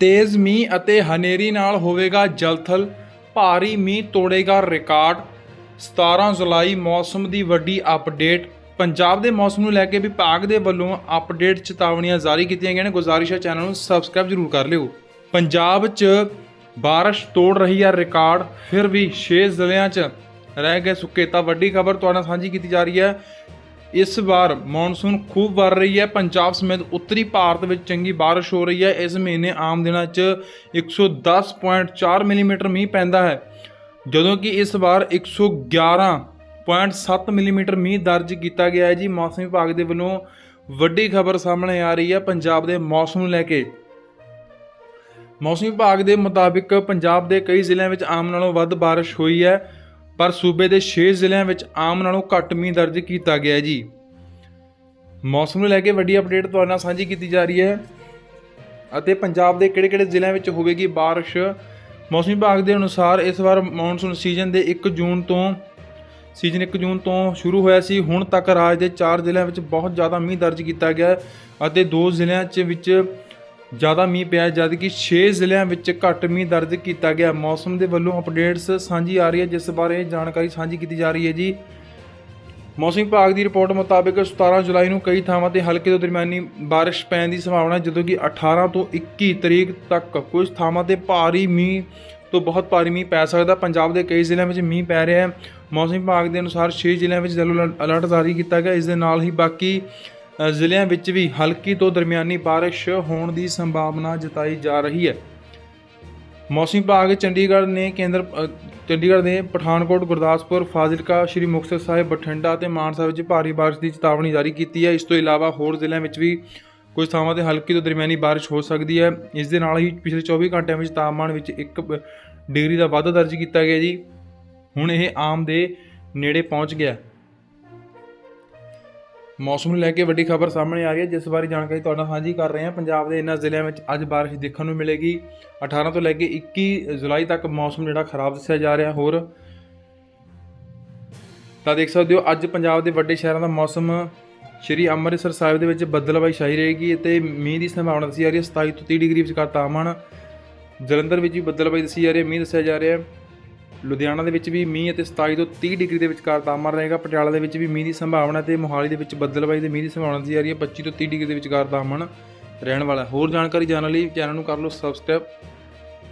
ਤੇਜ਼ ਮੀਂਹ ਅਤੇ ਹਨੇਰੀ ਨਾਲ ਹੋਵੇਗਾ ਜਲਥਲ, ਭਾਰੀ ਮੀਂਹ ਤੋੜੇਗਾ ਰਿਕਾਰਡ। 17 ਜੁਲਾਈ ਮੌਸਮ ਦੀ ਵੱਡੀ ਅਪਡੇਟ। ਪੰਜਾਬ ਦੇ ਮੌਸਮ ਨੂੰ ਲੈ ਕੇ ਵਿਭਾਗ ਦੇ ਵੱਲੋਂ ਅਪਡੇਟ ਚੇਤਾਵਨੀਆਂ ਜਾਰੀ ਕੀਤੀਆਂ ਗਈਆਂ ਨੇ। ਗੁਜ਼ਾਰਿਸ਼ ਹੈ ਚੈਨਲ ਨੂੰ ਸਬਸਕ੍ਰਾਈਬ ਜ਼ਰੂਰ ਕਰ ਲਿਓ। ਪੰਜਾਬ 'ਚ ਬਾਰਿਸ਼ ਤੋੜ ਰਹੀ ਹੈ ਰਿਕਾਰਡ। ਫਿਰ ਵੀ 6 ਜ਼ਿਲ੍ਹਿਆਂ 'ਚ ਰਹਿ ਗਏ ਸੁੱਕੇ। ਤਾਂ ਵੱਡੀ ਖਬਰ ਤੁਹਾਡਾ ਸਾਂਝੀ ਕੀਤੀ ਜਾ ਰਹੀ ਹੈ ਇਸ ਵਾਰ ਮੌਨਸੂਨ ਖੂਬ ਵਰ ਰਹੀ ਹੈ। ਪੰਜਾਬ ਸਮੇਤ ਉੱਤਰੀ ਭਾਰਤ ਵਿੱਚ ਚੰਗੀ ਬਾਰਿਸ਼ ਹੋ ਰਹੀ ਹੈ। ਇਸ ਮਹੀਨੇ ਆਮ ਦਿਨਾਂ 'ਚ 110.4 ਮਿਲੀਮੀਟਰ ਮੀਂਹ ਪੈਂਦਾ ਹੈ। ਜਦੋਂ ਕਿ ਇਸ ਵਾਰ 111.7 ਮਿਲੀਮੀਟਰ ਮੀਂਹ ਦਰਜ ਕੀਤਾ ਗਿਆ ਹੈ ਜੀ। ਮੌਸਮ ਵਿਭਾਗ ਦੇ ਵੱਲੋਂ ਵੱਡੀ ਖਬਰ ਸਾਹਮਣੇ ਆ ਰਹੀ ਹੈ ਪੰਜਾਬ ਦੇ ਮੌਸਮ ਨੂੰ ਲੈ ਕੇ। ਮੌਸਮ ਵਿਭਾਗ ਦੇ ਮੁਤਾਬਿਕ ਪੰਜਾਬ ਦੇ ਕਈ ਜ਼ਿਲ੍ਹਿਆਂ ਵਿੱਚ ਆਮ ਨਾਲੋਂ ਵੱਧ ਬਾਰਿਸ਼ ਹੋਈ ਹੈ। ਪਰ ਸੂਬੇ ਦੇ 6 ਜ਼ਿਲ੍ਹਿਆਂ ਵਿੱਚ ਆਮ ਨਾਲੋਂ ਘੱਟ ਮੀਂਹ ਦਰਜ ਕੀਤਾ ਗਿਆ ਜੀ। ਮੌਸਮ ਨੂੰ ਲੈ ਕੇ ਵੱਡੀ ਅਪਡੇਟ ਤੁਹਾਡੇ ਨਾਲ ਸਾਂਝੀ ਕੀਤੀ ਜਾ ਰਹੀ ਹੈ। ਅਤੇ ਪੰਜਾਬ ਦੇ ਕਿਹੜੇ-ਕਿਹੜੇ ਜ਼ਿਲ੍ਹਿਆਂ ਵਿੱਚ ਹੋਵੇਗੀ ਬਾਰਿਸ਼? ਮੌਸਮ ਵਿਭਾਗ ਦੇ ਅਨੁਸਾਰ ਇਸ ਵਾਰ ਮੌਨਸੂਨ ਸੀਜ਼ਨ ਦੇ 1 ਜੂਨ ਤੋਂ ਸੀਜ਼ਨ 1 ਜੂਨ ਤੋਂ ਸ਼ੁਰੂ ਹੋਇਆ ਸੀ। ਹੁਣ ਤੱਕ ਰਾਜ ਦੇ 4 ਜ਼ਿਲ੍ਹਿਆਂ ਵਿੱਚ ਬਹੁਤ ਜ਼ਿਆਦਾ ਮੀਂਹ ਦਰਜ ਕੀਤਾ ਗਿਆ ਅਤੇ 2 ਜ਼ਿਲ੍ਹਿਆਂ 'ਚ ਵਿੱਚ ਜ਼ਿਆਦਾ ਮੀਂਹ ਪਿਆ ਜਦ ਕਿ 6 ਜ਼ਿਲ੍ਹਿਆਂ ਵਿੱਚ ਘੱਟ ਮੀਂਹ ਦਰਜ ਕੀਤਾ ਗਿਆ। ਮੌਸਮ ਦੇ ਵੱਲੋਂ ਅਪਡੇਟਸ ਸਾਂਝੀ ਆ ਰਹੀ ਹੈ ਜਿਸ ਬਾਰੇ ਜਾਣਕਾਰੀ ਸਾਂਝੀ ਕੀਤੀ ਜਾ ਰਹੀ ਹੈ ਜੀ। ਮੌਸਮ ਵਿਭਾਗ ਦੀ ਰਿਪੋਰਟ ਮੁਤਾਬਕ 17 ਜੁਲਾਈ ਨੂੰ ਕਈ ਥਾਵਾਂ ਤੇ ਹਲਕੇ ਤੋਂ ਦਰਮਿਆਨੀ ਬਾਰਿਸ਼ ਪੈਣ ਦੀ ਸੰਭਾਵਨਾ ਹੈ, ਜਦੋਂ ਕਿ 18 ਤੋਂ 21 ਤਰੀਕ ਤੱਕ ਕੁਝ ਥਾਵਾਂ ਤੇ ਭਾਰੀ ਮੀਂਹ ਤੋਂ ਬਹੁਤ ਭਾਰੀ ਮੀਂਹ ਪੈ ਸਕਦਾ ਪੰਜਾਬ ਦੇ ਕਈ ਜ਼ਿਲ੍ਹਿਆਂ ਵਿੱਚ ਮੀਂਹ ਪੈ ਰਿਹਾ ਹੈ। ਮੌਸਮ ਵਿਭਾਗ ਦੇ ਅਨੁਸਾਰ 6 ਜ਼ਿਲ੍ਹਿਆਂ ਵਿੱਚ ਯੈਲੋ ਅਲਰਟ- ਅਲਰਟ ਜਾਰੀ ਕੀਤਾ ਗਿਆ। ਇਸ ਦੇ ਨਾਲ ਹੀ ਬਾਕੀ ਜ਼ਿਲ੍ਹਿਆਂ ਵਿੱਚ ਵੀ ਹਲਕੀ ਤੋਂ ਦਰਮਿਆਨੀ ਬਾਰਿਸ਼ ਹੋਣ ਦੀ ਸੰਭਾਵਨਾ ਜਤਾਈ ਜਾ ਰਹੀ ਹੈ। ਮੌਸਮ ਵਿਭਾਗ ਚੰਡੀਗੜ੍ਹ ਨੇ ਕੇਂਦਰ ਚੰਡੀਗੜ੍ਹ ਦੇ ਪਠਾਨਕੋਟ, ਗੁਰਦਾਸਪੁਰ, ਫਾਜ਼ਿਲਕਾ, ਸ਼੍ਰੀ ਮੁਕਤਸਰ ਸਾਹਿਬ, ਬਠਿੰਡਾ ਅਤੇ ਮਾਨਸਾ ਵਿੱਚ ਭਾਰੀ ਬਾਰਿਸ਼ ਦੀ ਚੇਤਾਵਨੀ ਜਾਰੀ ਕੀਤੀ ਹੈ। ਇਸ ਤੋਂ ਇਲਾਵਾ ਹੋਰ ਜ਼ਿਲ੍ਹਿਆਂ ਵਿੱਚ ਵੀ ਕੁਝ ਥਾਵਾਂ ਤੇ ਹਲਕੀ ਤੋਂ ਦਰਮਿਆਨੀ ਬਾਰਿਸ਼ ਹੋ ਸਕਦੀ ਹੈ। ਇਸ ਦੇ ਨਾਲ ਹੀ ਪਿਛਲੇ 24 ਘੰਟਿਆਂ ਵਿੱਚ ਤਾਪਮਾਨ ਵਿੱਚ 1 ਡਿਗਰੀ ਦਾ ਵਾਧਾ ਦਰਜ ਕੀਤਾ ਗਿਆ ਜੀ। ਹੁਣ ਇਹ ਆਮ ਦੇ ਨੇੜੇ ਪਹੁੰਚ ਗਿਆ। ਮੌਸਮ ਨੂੰ ਲੈ ਕੇ ਵੱਡੀ ਖਬਰ ਸਾਹਮਣੇ ਆ ਰਹੀ ਹੈ, ਜਿਸ ਬਾਰੇ ਜਾਣਕਾਰੀ ਤੁਹਾਡੇ ਨਾਲ ਸਾਂਝੀ ਕਰ ਰਹੇ ਹਾਂ। ਪੰਜਾਬ ਦੇ ਇਹਨਾਂ ਜ਼ਿਲ੍ਹਿਆਂ ਵਿੱਚ ਅੱਜ ਬਾਰਿਸ਼ ਦੇਖਣ ਨੂੰ ਮਿਲੇਗੀ। 18 ਤੋਂ ਲੈ ਕੇ 21 ਜੁਲਾਈ ਤੱਕ ਮੌਸਮ ਜਿਹੜਾ ਖਰਾਬ ਦੱਸਿਆ ਜਾ ਰਿਹਾ। ਹੋਰ ਤਾਂ ਦੇਖ ਸਕਦੇ ਹੋ, ਅੱਜ ਪੰਜਾਬ ਦੇ ਵੱਡੇ ਸ਼ਹਿਰਾਂ ਦਾ ਮੌਸਮ ਸ਼੍ਰੀ ਅੰਮ੍ਰਿਤਸਰ ਸਾਹਿਬ ਦੇ ਵਿੱਚ ਬੱਦਲਬਾਈ ਛਾਈ ਰਹੇਗੀ ਅਤੇ ਮੀਂਹ ਦੀ ਸੰਭਾਵਨਾ ਦੱਸੀ ਜਾ ਰਹੀ ਹੈ। 27 ਤੋਂ 30 ਡਿਗਰੀ ਵਿਚਕਾਰ ਤਾਪਮਾਨ ਜਲੰਧਰ ਵਿੱਚ ਵੀ ਬੱਦਲਬਾਈ ਦੱਸੀ ਜਾ ਰਹੀ ਹੈ। ਮੀਂਹ ਦੱਸਿਆ ਜਾ ਰਿਹਾ ਹੈ। ਲੁਧਿਆਣਾ ਦੇ ਵਿੱਚ ਵੀ ਮੀਂਹ ਅਤੇ 27 ਤੋਂ 30 ਡਿਗਰੀ ਦੇ ਵਿਚਕਾਰ ਤਾਪਮਾਨ ਰਹੇਗਾ। ਪਟਿਆਲਾ ਦੇ ਵਿੱਚ ਵੀ ਮੀਂਹ ਦੀ ਸੰਭਾਵਨਾ ਤੇ ਮੋਹਾਲੀ ਦੇ ਵਿੱਚ ਬੱਦਲਬਾਈ ਦੇ ਮੀਂਹ ਦੀ ਸੰਭਾਵਨਾ ਦੀ ਆ ਰਹੀ ਹੈ। 25 ਤੋਂ 30 ਡਿਗਰੀ ਦੇ ਵਿਚਕਾਰ ਤਾਪਮਾਨ ਰਹਿਣ ਵਾਲਾ ਹੋਰ ਜਾਣਕਾਰੀ ਜਾਣਨ ਲਈ ਚੈਨਲ ਨੂੰ ਕਰ ਲਓ ਸਬਸਕ੍ਰਾਈਬ।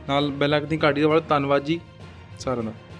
ਨਾਲ ਬੈਲ ਆਈਕਨ ਦੀ ਘਾਟੀ ਘੰਟੀ ਦਬਾਓ। ਧੰਨਵਾਦ ਜੀ। ਸਾਰਿਆਂ ਦਾ।